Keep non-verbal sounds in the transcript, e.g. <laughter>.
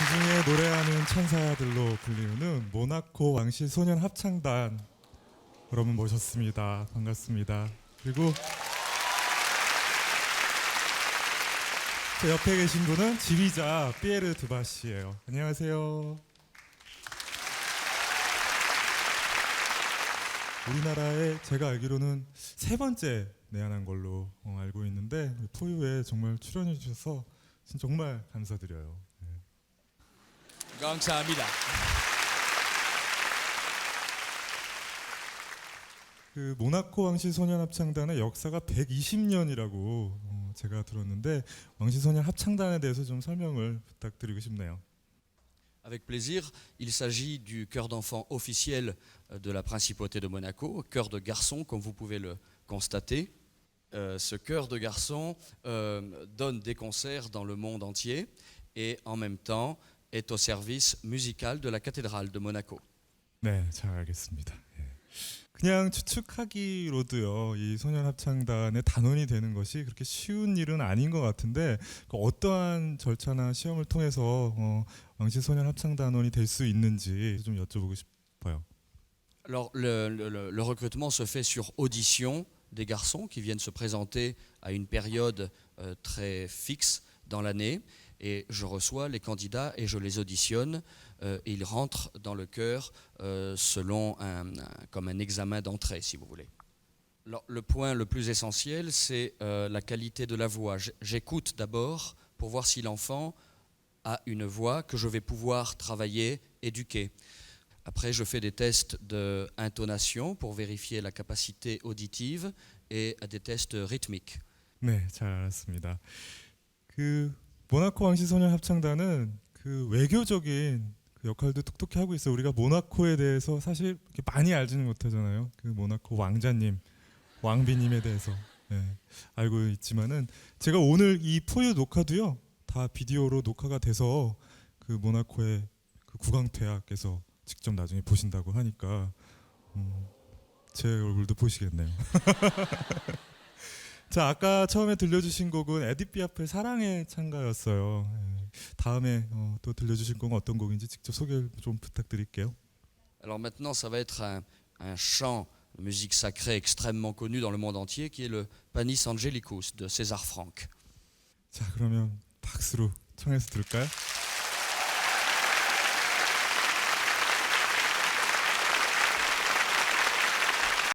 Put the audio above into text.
그중에 노래하는 천사들로 불리우는 모나코 왕실 소년 합창단 여러분 모셨습니다. 반갑습니다. 그리고 제 옆에 계신 분은 지휘자 피에르 드바시예요. 안녕하세요. 우리나라에 제가 알기로는 세 번째 내한한 걸로 어, 알고 있는데 포유에 정말 출연해 주셔서 정말 감사드려요. 네. 감사합니다. 그 모나코 왕실 소년 합창단의 역사가 120년이라고 어, 제가 들었는데 왕실 소년 합창단에 대해서 좀 설명을 부탁드리고 싶네요. Avec plaisir, il s'agit du chœur d'enfant officiel euh, de la principauté de Monaco, chœur de garçon comme vous pouvez le constater. Euh, ce chœur de garçon euh, donne des concerts dans le monde entier et en même temps est au service musical de la cathédrale de Monaco. 네, 잘 알겠습니다. 예. 그냥 추측하기로도요, 이 소년 합창단의 단원이 되는 것이 그렇게 쉬운 일은 아닌 것 같은데 그 어떠한 절차나 시험을 통해서 어, 왕실 소년 합창단원이 될 수 있는지 좀 여쭤보고 싶어요. Alors, le, le- le- recrutement se fait sur audition des garçons qui viennent se présenter à une période euh, très fixe dans l'année. Et je reçois les candidats et je les auditionne. euh, et ils rentrent dans le chœur euh, selon un, un- comme un examen d'entrée, si vous voulez. Alors, le point le plus essentiel, c'est euh, la qualité de la voix. J- J'écoute d'abord pour voir si l'enfant a une voix que je vais pouvoir travailler, éduquer. Après, je fais des tests d'intonation pour vérifier la capacité auditive et des tests rythmiques. 네, 잘 알았습니다. 그 모나코 왕실 소년 합창단은 그 외교적인 그 역할도 톡톡히 하고 있어요. 우리가 모나코에 대해서 사실 많이 알지는 못하잖아요. 그 모나코 왕자님, 왕비님에 대해서 예, 알고 있지만은 제가 오늘 이 포유 녹화도요 다 비디오로 녹화가 돼서 그 모나코의 그 국왕폐하께서 직접 나중에 보신다고 하니까 음, 제 얼굴도 보시겠네요. <laughs> 자 아까 처음에 들려주신 곡은 에디피 아프의 사랑의 찬가였어요. 예. 다음에 어, 또 들려주신 곡은 어떤 곡인지 직접 소개 좀 부탁드릴게요. Alors maintenant, ça va être un, un chant de musique sacrée extrêmement connu dans le monde entier qui est le Panis Angelicus de César Franck. 자 그러면 박수로 청해서 들을까요?